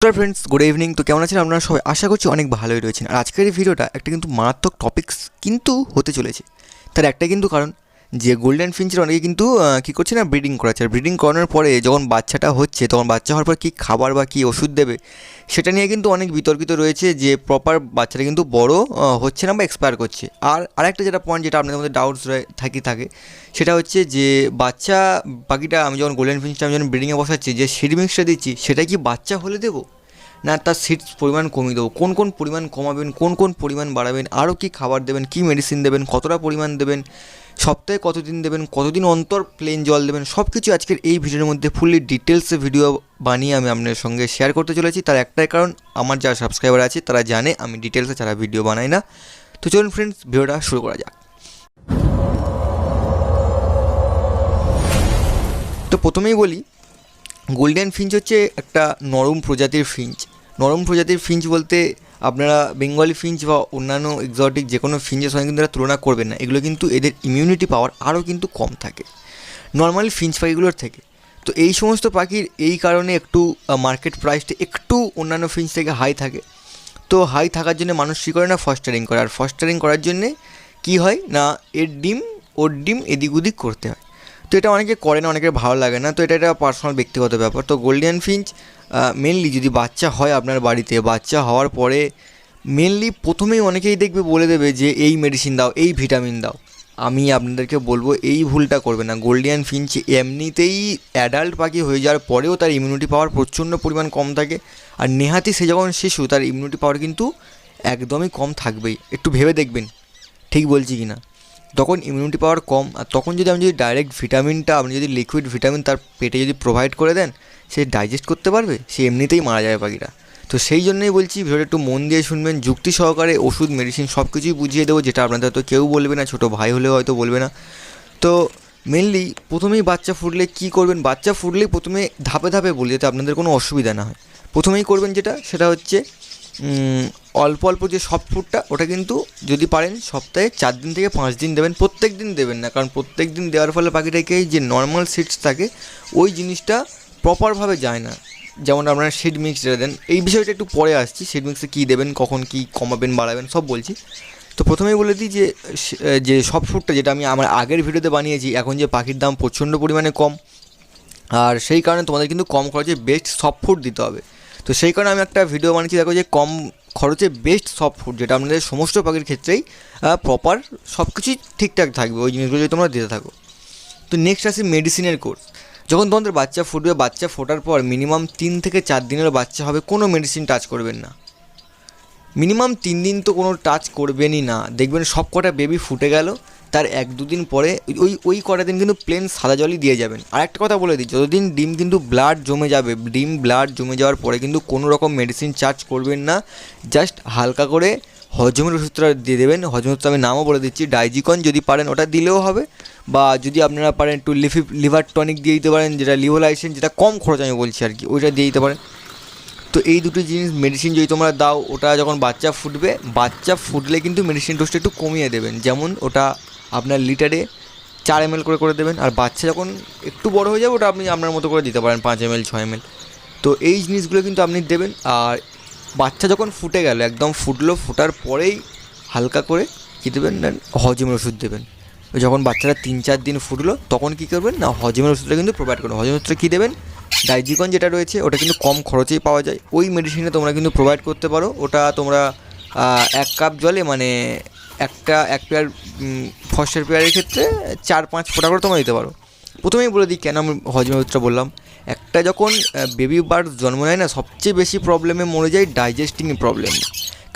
নমস্কার friends good evening তো কেমন আছেন? আপনারা সবাই আশা করছি অনেক ভালোই রয়েছেন। আর আজকের এই ভিডিওটা একটা কিন্তু মারাত্মক টপিকস কিন্তু হতে চলেছে। তার একটা কিন্তু কারণ যে গোল্ডেন ফিঞ্চের অনেকে কিন্তু কী করছে না ব্রিডিং করাচ্ছে। আর ব্রিডিং করানোর পরে যখন বাচ্চাটা হচ্ছে, তখন বাচ্চা হওয়ার পর কী খাবার বা কী ওষুধ দেবে, সেটা নিয়ে কিন্তু অনেক বিতর্কিত রয়েছে যে প্রপার বাচ্চাটা কিন্তু বড় হচ্ছে না বা এক্সপায়ার করছে। আর আরেকটা যেটা পয়েন্ট যেটা আপনাদের মধ্যে ডাউটস থাকি, থাকে, সেটা হচ্ছে যে বাচ্চা পাখিটা আমি যখন গোল্ডেন ফিঞ্চটা আমি যখন ব্রিডিংয়ে বসাচ্ছি, যে সিড মিক্সটা দিচ্ছি, সেটা কি বাচ্চা হলে দেবো? না, তার সিডস পরিমাণ কমিয়ে দেবো। কোন কোন পরিমাণ কমাবেন, কোন কোন পরিমাণ বাড়াবেন আরও কী খাবার দেবেন, কী মেডিসিন দেবেন, কতটা পরিমাণ দেবেন, সপ্তাহে কতদিন দেবেন, কতদিন অন্তর প্লেন জল দেবেন সব কিছু আজকের এই ভিডিওর মধ্যে ফুললি ডিটেলসে ভিডিও বানিয়ে আমি আপনাদের সঙ্গে শেয়ার করতে চলেছি। তার একটাই কারণ, আমার যারা সাবস্ক্রাইবার আছে, তারা জানে আমি ডিটেলসে ছাড়া ভিডিও বানাই না। তো চলুন ফ্রেন্ডস ভিডিওটা শুরু করা যাক। তো প্রথমেই বলি গোল্ডেন ফিঞ্চ হচ্ছে একটা নরম প্রজাতির ফিঞ্চ নরম প্রজাতির ফিঞ্চ বলতে আপনারা বেঙ্গলি ফিঞ্চ বা অন্যান্য এক্সোটিক যে কোনো ফিঞ্চের সঙ্গে কিন্তু এরা তুলনা করবেন না। এগুলো কিন্তু এদের ইমিউনিটি পাওয়ার আরও কিন্তু কম থাকে। নর্মালি ফিঞ্চ পাখিগুলোর থেকে। তো এই সমস্ত পাখির এই কারণে একটু মার্কেট প্রাইসটা একটু অন্যান্য ফিঞ্চ থেকে হাই থাকে। তো হাই থাকার জন্য মানুষ কী করে না ফস্টারিং করে। আর ফস্টারিং করার জন্যে কী হয় না, এর ডিম, ওর ডিম এদিক ওদিক করতে হয়। তো এটা অনেকে করে না অনেকের ভালো লাগে না। তো এটা একটা পার্সোনাল ব্যক্তিগত ব্যাপার। তো গোল্ডেন ফিঞ্চ মেনলি যদি বাচ্চা হয় আপনার বাড়িতে, বাচ্চা হওয়ার পরে মেনলি প্রথমেই অনেকেই দেখবে, বলে দেবে যে এই মেডিসিন দাও, এই ভিটামিন দাও। আমি আপনাদেরকে বলব, এই ভুলটা করবে না। গোল্ডিয়ান ফিঞ্চ এমনিতেই অ্যাডাল্ট পাখি হয়ে যাওয়ার পরেও তার ইমিউনিটি পাওয়ার প্রচণ্ড পরিমাণ কম থাকে। আর নেহাতি সে যখন শিশু, তার ইমিউনিটি পাওয়ার কিন্তু একদমই কম থাকবেই। একটু ভেবে দেখবেন, ঠিক বলছি কি না তখন ইমিউনিটি পাওয়ার কম, আর তখন যদি আমি যদি ডাইরেক্ট ভিটামিনটা আপনি যদি লিকুইড ভিটামিন তার পেটে যদি প্রোভাইড করে দেন, সে ডাইজেস্ট করতে পারবে? সে এমনিতেই মারা যাবে পাখিটা। তো সেই জন্যই বলছি, ভিডিওটা একটু মন দিয়ে শুনবেন, যুক্তি সহকারে ওষুধ মেডিসিন সব কিছুই বুঝিয়ে দেবো, যেটা আপনাদের হয়তো কেউ বলবে না, ছোটো ভাই হলেও হয়তো বলবে না। তো মেনলি প্রথমেই বাচ্চা ফুটলে কী করবেন? বাচ্চা ফুটলেই প্রথমে ধাপে ধাপে বলি, যাতে আপনাদের কোনো অসুবিধা না হয়। প্রথমেই করবেন যেটা, সেটা হচ্ছে অল্প অল্প যে সফট ফুডটা ওটা কিন্তু যদি পারেন সপ্তাহে চার দিন থেকে পাঁচ দিন দেবেন, প্রত্যেক দিন দেবেন না। কারণ প্রত্যেক দিন দেওয়ার ফলে পাখিটাকে যে নর্মাল সিডস থাকে, ওই জিনিসটা প্রপারভাবে যায় না। যেমন আপনারা সিড মিক্স যেটা দেন, এই বিষয়টা একটু পরে আসছি সিড মিক্সে কী দেবেন, কখন কী কমাবেন, বাড়াবেন, সব বলছি। তো প্রথমেই বলে দিই যে যে সব ফুডটা যেটা আমি আমার আগের ভিডিওতে বানিয়েছি, এখন যে পাখির দাম প্রচণ্ড পরিমাণে কম। আর সেই কারণে তোমাদের কিন্তু কম খরচে বেস্ট সফট ফুড দিতে হবে। তো সেই কারণে আমি একটা ভিডিও বানিয়েছি, দেখো যে কম খরচে বেস্ট সফট ফুড যেটা আপনাদের সমস্ত পাখির ক্ষেত্রেই প্রপার সব কিছুই ঠিকঠাক থাকবে, ওই জিনিসগুলো যদি তোমরা দিতে থাকো। তো নেক্সট আসি মেডিসিনের কোর্স যখন তোমাদের বাচ্চা ফুটবে, বাচ্চা ফোটার পর মিনিমাম তিন থেকে চার দিনের বাচ্চা হবে, কোনো মেডিসিন টাচ করবেন না। মিনিমাম তিন দিন তো কোনো টাচ করবেনই না। দেখবেন সব কটা বেবি ফুটে গেল তার এক দুদিন পরে ওই ওই কটা দিন কিন্তু প্লেন সাদা জলই দিয়ে যাবেন। আর একটা কথা বলে দিই, যতদিন ডিম কিন্তু ব্লাড জমে যাবে, ডিম ব্লাড জমে যাওয়ার পরে কিন্তু কোনো রকম মেডিসিন চার্জ করবেন না জাস্ট হালকা করে হজমের ওষুধটা দিয়ে দেবেন। হজমের ওষুধ আমি নামও বলে দিচ্ছি ডাইজিকন যদি পারেন ওটা দিলেও হবে, বা যদি আপনারা পারেন একটু লিফি লিভার টনিক দিয়ে দিতে পারেন, যেটা লিভোলাইসেন যেটা কম খরচ আমি বলছি আর কি, ওইটা দিয়ে দিতে পারেন। তো এই দুটো জিনিস মেডিসিন যদি তোমরা দাও, ওটা যখন বাচ্চা ফুটবে, বাচ্চা ফুটলে কিন্তু মেডিসিন ডোজটা একটু কমিয়ে দেবেন। যেমন ওটা আপনার লিটারে চার এম করে করে দেবেন। আর বাচ্চা যখন একটু বড় হয়ে যাবে, ওটা আপনি আপনার মতো করে দিতে পারেন, পাঁচ এম এল ছয় এম তো এই জিনিসগুলো কিন্তু আপনি দেবেন। আর বাচ্চা যখন ফুটে গেল, একদম ফুটলো, ফুটার পরেই হালকা করে কী দেবেন না, হজমের ওষুধ দেবেন। যখন বাচ্চারা তিন চার দিন ফুটলো, তখন কী করবেন না, হজমের ওষুধটা কিন্তু প্রোভাইড করবেন হজমের ওষুধটা কী দেবেন? ডাইজিকন যেটা রয়েছে, ওটা কিন্তু কম খরচেই পাওয়া যায়। ওই মেডিসিনে তোমরা কিন্তু প্রোভাইড করতে পারো। ওটা তোমরা এক কাপ জলে মানে একটা, এক পেয়ার ফসের পেয়ারের ক্ষেত্রে চার, পাঁচ ফোঁটা করে তোমরা দিতে পারো। প্রথমেই বলে দিই, কেন আমি হজমের বললাম? একটা যখন বেবি বার্ড জন্ম নেয় না, সবচেয়ে বেশি প্রবলেমে মরে যায় ডাইজেস্টিং প্রবলেম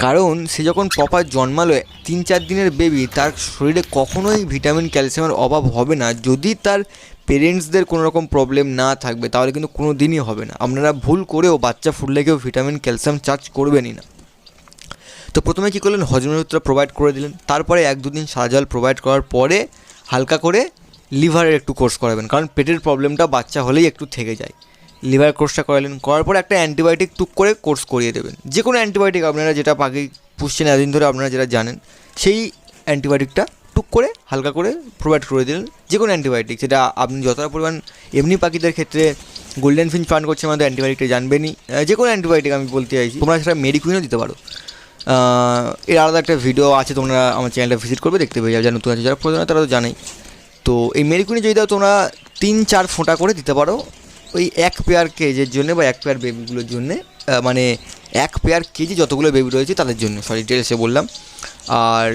কারণ সে যখন প্রপার জন্মালো, তিন, চার দিনের বেবি তার শরীরে কখনোই ভিটামিন ক্যালসিয়ামের অভাব হবে না। যদি তার পেরেন্টসদের কোনো রকম প্রবলেম না থাকবে, তাহলে কিন্তু কোনো দিনই হবে না। আপনারা ভুল করেও বাচ্চা ফুটলে কেউ ভিটামিন ক্যালসিয়াম চার্জ করবেনই না। তো প্রথমে কী করলেন? হজমের ওষুধটা প্রোভাইড করে দিলেন। তারপরে এক দুদিন সাদা জল প্রোভাইড করার পরে হালকা করে লিভারের একটু কোর্স করাবেন। কারণ পেটের প্রবলেমটা বাচ্চা হলেই একটু থেকে যায়। লিভার কোর্সটা করালেন, করার পরে একটা অ্যান্টিবায়োটিক টুক করে কোর্স করিয়ে দেবেন। যে কোনো অ্যান্টিবায়োটিক আপনারা যেটা পাখি পুষছেন, এতদিন ধরে আপনারা যেটা জানেন, সেই অ্যান্টিবায়োটিকটা টুক করে হালকা করে প্রোভাইড করে দিলেন। যে কোনো অ্যান্টিবায়োটিক সেটা আপনি যতটা পরিমাণ এমনি পাখিদের ক্ষেত্রে গোল্ডেন ফিন পান করছে, আমাদের অ্যান্টিবায়োটিকটা জানবেনই। যে কোনো অ্যান্টিবায়োটিক আমি বলতে চাইছি, তোমরা সেটা মেডিকুইনও দিতে পারো। এর আলাদা একটা ভিডিও আছে, তোমরা আমার চ্যানেলটা ভিজিট করবে, দেখতে পেয়ে যাবে, যারা নতুন আছে, যারা প্রয়োজন তারা তো জানাই। তো এই মেডিকুইনে যদি দাও, তোমরা তিন চার ফোঁটা করে দিতে পারো। ওই এক পেয়ার কেজের জন্য বা এক পেয়ার বেবিগুলোর জন্যে মানে এক পেয়ার কেজি যতগুলো বেবি রয়েছে তাদের জন্য সরি ডিটেলসে বললাম। আর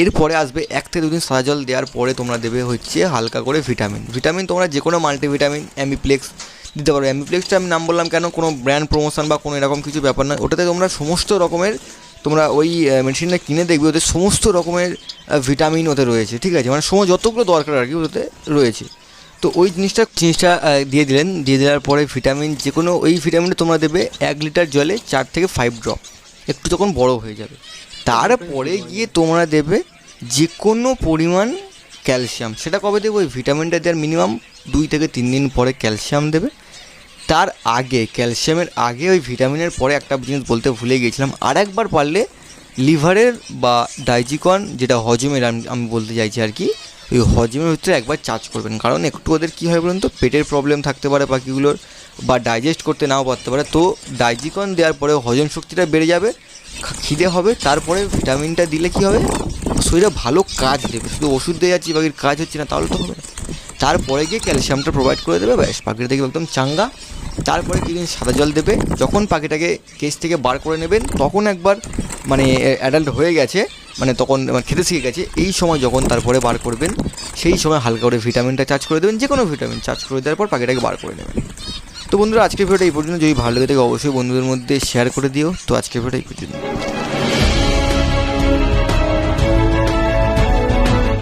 এরপরে আসবে এক থেকে দুদিন সাদা জল দেওয়ার পরে তোমরা দেবে হচ্ছে হালকা করে ভিটামিন ভিটামিন তোমরা যে কোনো মাল্টিভিটামিন অ্যামিপ্লেক্স দিতে পারো। অ্যামিপ্লেক্সটা আমি নাম বললাম কেন, কোনো ব্র্যান্ড প্রমোশন বা কোনো এরকম কিছু ব্যাপার নয়। ওটাতে তোমরা সমস্ত রকমের তোমরা ওই মেডিসিনটা কিনে দেখবে, ওতে সমস্ত রকমের ভিটামিন ওতে রয়েছে, ঠিক আছে? মানে সময় যতগুলো দরকার আর কি, ওতে রয়েছে। তো ওই জিনিসটা জিনিসটা দিয়ে দিলেন, দিয়ে দেওয়ার পরে ভিটামিন যে কোনো ওই ভিটামিনটা তোমরা দেবে এক লিটার জলে চার থেকে ফাইভ ড্রপ একটু যখন বড় হয়ে যাবে। তারপরে গিয়ে তোমরা দেবে যে কোনো পরিমাণ ক্যালসিয়াম সেটা কবে দেবে? ওই ভিটামিনটা দেওয়ার মিনিমাম দুই থেকে তিন দিন পরে ক্যালসিয়াম দেবে। তার আগে, ক্যালসিয়ামের আগে ওই ভিটামিনের পরে একটা জিনিস বলতে ভুলে গিয়েছিলাম। আর একবার পারলে লিভারের বা ডাইজিকন, যেটা হজমের, আমি বলতে চাইছি আর কি, ওই হজমের ভিতরে একবার চার্জ করবেন। কারণ একটু ওদের কী হয় বলুন তো, পেটের প্রবলেম থাকতে পারে পাখিগুলোর বা ডাইজেস্ট করতে নাও পারতে পারে। তো ডাইজিকন দেওয়ার পরে হজম শক্তিটা বেড়ে যাবে খিদে হবে, তারপরে ভিটামিনটা দিলে কী হবে? শরীরে ভালো কাজ দেবে। শুধু ওষুধ দিয়ে যাচ্ছি, বাকির কাজ হচ্ছে না, তাহলে তো হবে না। তারপরে গিয়ে ক্যালসিয়ামটা প্রোভাইড করে দেবে, ব্যাস, পাখিটা দেখবে একদম চাঙ্গা। তারপরে কিছুদিন সাদা জল দেবে। যখন পাখিটাকে কেস থেকে বার করে নেবেন, তখন একবার মানে অ্যাডাল্ট হয়ে গেছে মানে তখন মানে খেতে শিখে গেছে, এই সময় যখন তারপরে বার করবেন, সেই সময় হালকা করে ভিটামিনটা চার্জ করে দেবেন যে কোনো ভিটামিন চার্জ করে দেওয়ার পর পাখিটাকে বার করে নেবেন। তো বন্ধুরা, আজকের ভিডিওটা এই পর্যন্ত। যদি ভালো লেগে থাকে, অবশ্যই বন্ধুদের মধ্যে শেয়ার করে দিও। তো আজকের ভিডিওটা এই পর্যন্ত।